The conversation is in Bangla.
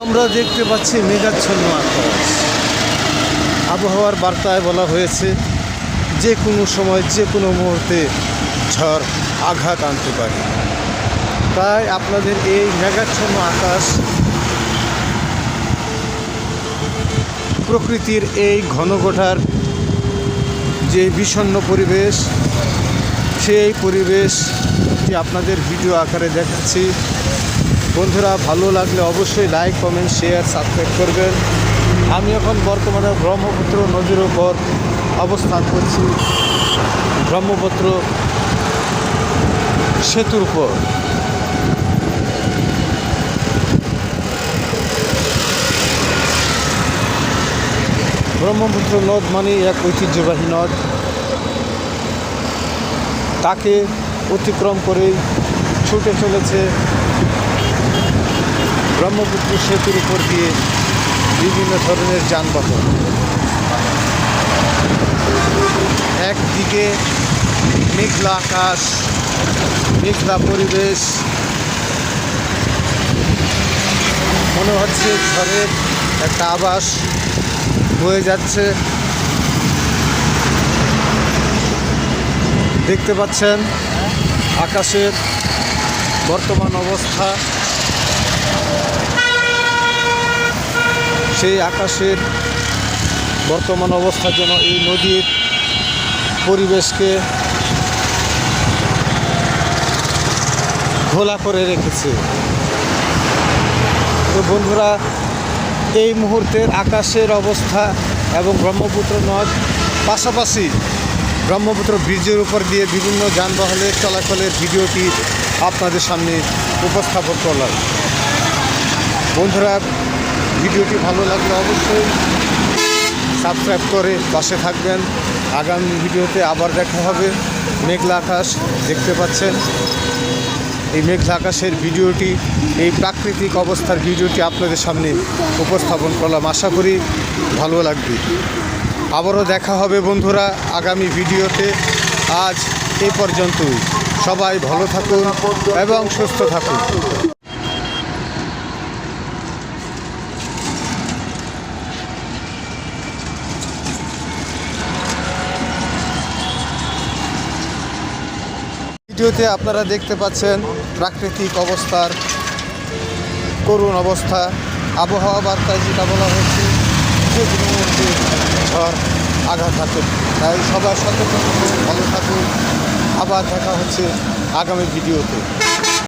আমরা দেখতে পাচ্ছি মেঘাচ্ছন্ন আকাশ। আবহাওয়ার বার্তায় বলা হয়েছে, যে কোনো সময়, যে কোনো মুহূর্তে ঝড়, আঘাত আনতে পারে। তাই আপনাদের এই মেঘাচ্ছন্ন আকাশ প্রকৃতির এই ঘনঘটার যে বিষণ্ন পরিবেশ, সেই পরিবেশটি আপনাদের ভিডিও আকারে দেখাচ্ছি বন্ধুরা, ভালো লাগলে অবশ্যই লাইক কমেন্ট শেয়ার সাবস্ক্রাইব করবেন। আমি এখন বর্তমানে ব্রহ্মপুত্র নদীর ওপর অবস্থান করছি। ব্রহ্মপুত্র সেতুর উপর। ব্রহ্মপুত্র নদ মানে এক ঐতিহ্যবাহী নদ। তাকে অতিক্রম করে ছুটে চলেছে ব্রহ্মপুত্র সেতুর উপর দিয়ে বিভিন্ন ধরনের যানবাহন। একদিকে মেঘলা আকাশ, মেঘলা পরিবেশ। মনে হচ্ছে ঝড়ের একটা আবাস বয়ে যাচ্ছে। দেখতে পাচ্ছেন আকাশের বর্তমান অবস্থা। সেই আকাশের বর্তমান অবস্থার জন্য এই নদীর পরিবেশকে ঘোলা করে রেখেছে। তো বন্ধুরা, এই মুহূর্তের আকাশের অবস্থা এবং ব্রহ্মপুত্র নদ পাশাপাশি ব্রহ্মপুত্র ব্রিজের উপর দিয়ে বিভিন্ন যানবাহনের চলাচলের ভিডিওটি আপনাদের সামনে উপস্থাপন করলাম। বন্ধুরা ভিডিওটি ভালো লাগলে অবশ্যই সাবস্ক্রাইব করে পাশে থাকবেন। আগামী ভিডিওতে আবার দেখা হবে মেঘলা আকাশ, দেখতে পাচ্ছেন। এই মেঘলা আকাশের ভিডিওটি, এই প্রাকৃতিক অবস্থার ভিডিওটি আপনাদের সামনে উপস্থাপন করলাম। আশা করি ভালো লাগবে। আবারও দেখা হবে বন্ধুরা আগামী ভিডিওতে। আজ এই পর্যন্তই। সবাই ভালো থাকুন এবং সুস্থ থাকুন। ভিডিওতে আপনারা দেখতে পাচ্ছেন প্রাকৃতিক অবস্থার করুণ অবস্থা। আবহাওয়া বার্তায় যেটা বলা হয়েছে যে কোনো মুহূর্তে ঝড় আঘাত থাকে তাই সবার সাথে ভালো থাকুন। আবার দেখা হচ্ছে আগামী ভিডিওতে।